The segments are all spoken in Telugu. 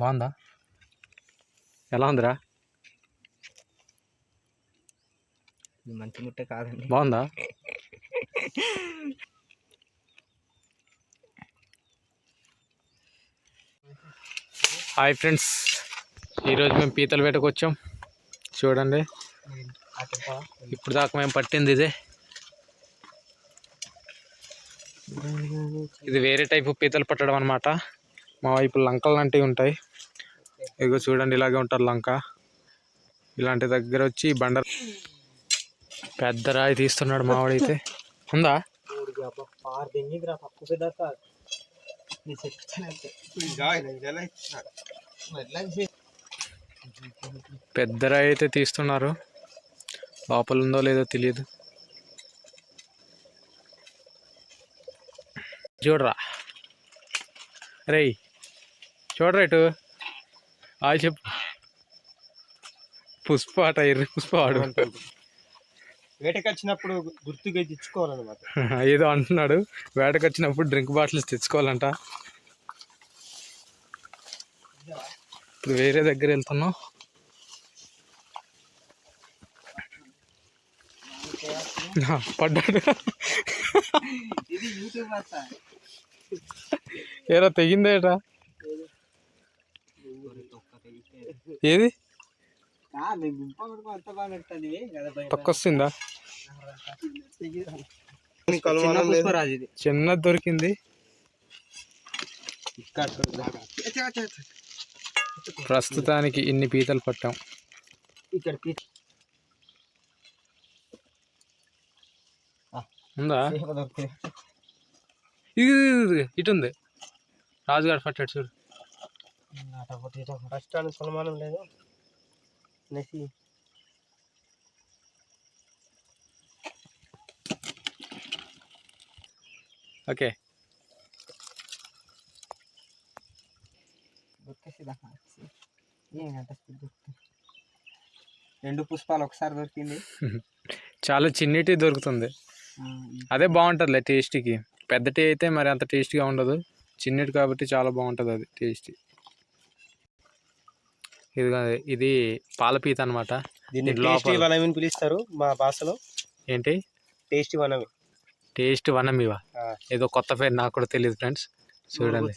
బాగుందా? ఎలా ఉందిరా? మంచి ముట్ట కాదండి. బాగుందా? Hi friends. ఈరోజు మేము పీతల వేటకు వచ్చాం. చూడండి. ఇప్పుడు దాకా మేము పట్టింది ఇదే. ఇది వేరే టైపు పీతలు పట్టడం అనమాట మా వైపు లంకలు లాంటివి ఉంటాయి. ఇగో చూడండి ఇలాగే ఉంటారు లంక. ఇలాంటి దగ్గర వచ్చి బండ పెద్ద రాయి తీస్తున్నాడు మావాడైతే. ఉందా? పెద్ద పెద్ద రాయి అయితే తీస్తున్నారు. లోపల ఉందో లేదో తెలియదు. చూడరా. రేయ్ చూడరా ఇటు? చెప్పు. పుష్ప అట ఎర్రి పుష్ప ఆడు. వేటకి వచ్చినప్పుడు గుర్తుగా తెచ్చుకోవాలన్నమాట ఏదో అంటున్నాడు. వేటకు వచ్చినప్పుడు డ్రింక్ బాటిల్స్ తెచ్చుకోవాలంట. ఇప్పుడు వేరే దగ్గర వెళ్తున్నాం. పడ్డాడు. ఏరా తెగిందేటా? ఏది. తొక్కొస్తుందా చిన్న దొరికింది. ప్రస్తుతానికి ఇన్ని పీతలు పట్టాం. ఇక్కడ పీచ్ ఉందా? ఇది ఇది, ఇది, ఇటు ఉంది. రాజుగారు పట్టాడు చూడు. అని సన్మానం లేదు. నెసి ఓకే. రెండు పుష్పాలు ఒకసారి దొరికింది. చాలా చిన్నిటి దొరుకుతుంది. అదే బాగుంటుందిలే టేస్ట్కి పెద్దటి అయితే మరి అంత టేస్ట్గా ఉండదు. చిన్నటి కాబట్టి చాలా బాగుంటుంది అది టేస్ట్ ఇది ఇది పాలపీత అనమాట దీన్ని టేస్టీ వనమి అని పిలుస్తారు మా భాషలో. ఏంటి? టేస్టీ వనమి. టేస్ట్ వనం ఇవా. ఏదో కొత్త పేరు నాకు కూడా తెలియదు ఫ్రెండ్స్. చూడండి.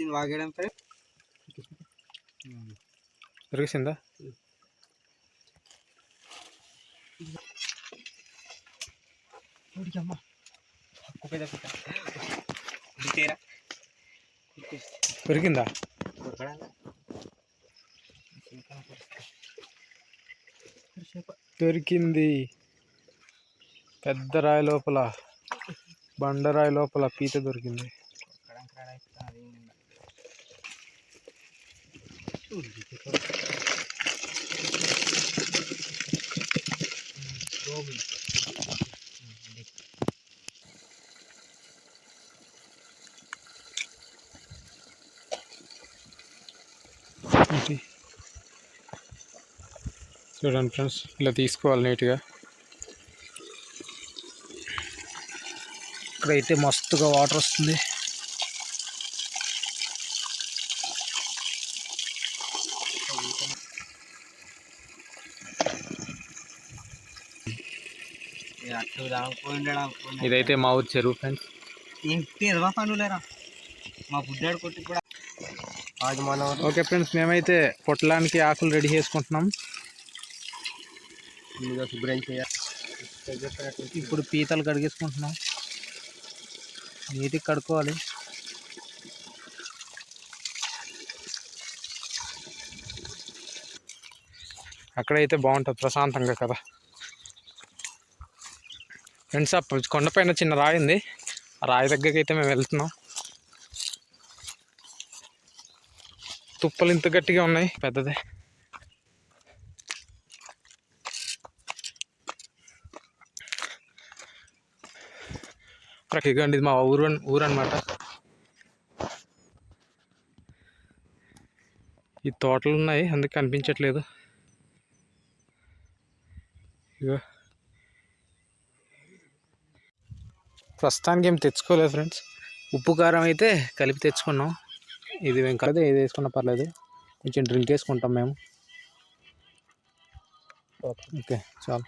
తీరా దొరికిందా? దొరికింది పెద్ద రాయి లోపల బండరాయి లోపల పీత దొరికింది ఇది. చూడండి ఫ్రెండ్స్ ఇలా తీసుకోవాలి నీట్గా. ఇక్కడైతే మస్తుగా వాటర్ వస్తుంది. ఇదైతే మా ఊరి చెరువు ఫ్రెండ్స్. ఏంటి ఎదవా పనులేరా? మా బుడ్డాడు కొట్టి కూడా అది మన ఓకే ఫ్రెండ్స్ మేమైతే పొట్టలానికి ఆకులు రెడీ చేసుకుంటున్నాం. ముందుగా శుభ్రం చేయాలి. ఇప్పుడు పీతలు కడిగేసుకుంటున్నాం. నీటికి కడుక్కోవాలి. అక్కడైతే బాగుంటుంది ప్రశాంతంగా కదా. ఫ్రెండ్స్ ఆ కొండపైన చిన్న రాయి ఉంది. ఆ రాయి దగ్గరికి అయితే మేము వెళ్తున్నాం. తుప్పలు ఇంత గట్టిగా ఉన్నాయి. పెద్దదే. ఇదిగోండి ఇది మా ఊరు ఊరు అనమాట ఈ తోటలు ఉన్నాయి అందుకే కనిపించట్లేదు. ఇగో. ప్రస్తుతానికి ఏం తెచ్చుకోలేదు ఫ్రెండ్స్. ఉప్పు కారం అయితే కలిపి తెచ్చుకున్నాం. ఇది మేము కలిపి ఏది వేసుకున్నా పర్లేదు. కొంచెం డ్రింక్ వేసుకుంటాం మేము. ఓకే చాలు.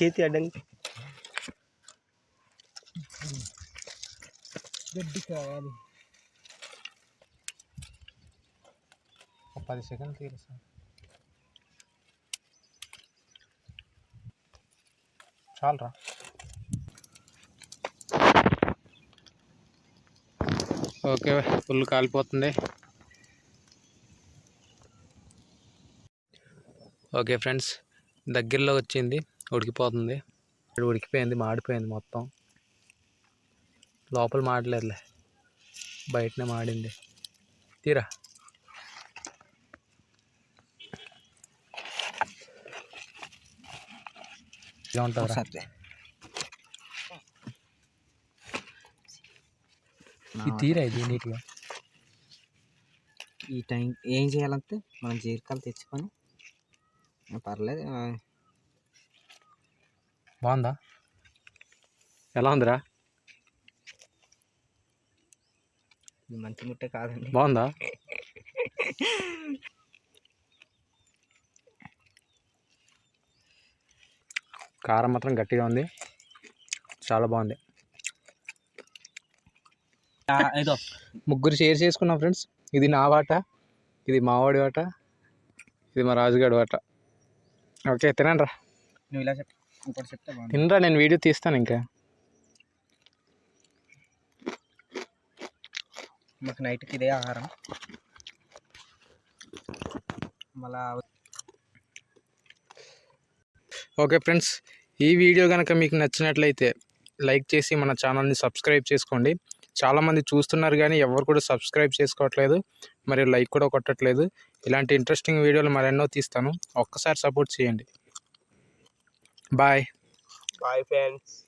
చేతి అడ్డానికి గడ్డి కావాలి. పది సెకండ్ తీరుస్తా చాలరా. ఓకే ఫుల్ కాలిపోతుంది. ఓకే ఫ్రెండ్స్ దగ్గరలో వచ్చింది. ఉడికిపోతుంది. ఇప్పుడు ఉడికిపోయింది మాడిపోయింది మొత్తం. లోపల మాడలేదులే. బయటనే మాడింది. తీరా. ఇలా ఇది తీరా ఇది నీట్గా? ఈ టైం ఏం చేయాలంటే మనం జీలకాయలు తెచ్చుకొని పర్లేదు బాగుందా? ఎలా ఉందిరా? ఇది మంచి ముట్టే కాదండి. బాగుందా? కారం మాత్రం గట్టిగా ఉంది. చాలా బాగుంది. ఏదో ముగ్గురు షేర్ చేసుకున్నాం ఫ్రెండ్స్. ఇది నా వాట ఇది మావాడి వాట ఇది మా రాజుగాడి వాట. ఓకే తినండి రా. నువ్వు ఇలా చెప్ ఇంకోటి చెప్తే బాగుంది తినరా నేను వీడియో తీస్తాను ఇంకా. మాకు నైట్కి ఇదే ఆహారం. మళ్ళా ఓకే ఫ్రెండ్స్ ఈ వీడియో కనుక మీకు నచ్చినట్లయితే లైక్ చేసి మన ఛానల్ని సబ్స్క్రైబ్ చేసుకోండి. చాలామంది చూస్తున్నారు కానీ ఎవరు కూడా సబ్స్క్రైబ్ చేసుకోవట్లేదు. మరియు లైక్ కూడా కొట్టట్లేదు. ఇలాంటి ఇంట్రెస్టింగ్ వీడియోలు మరెన్నో తీస్తాను. ఒక్కసారి సపోర్ట్ చేయండి. Bye. Bye, fans.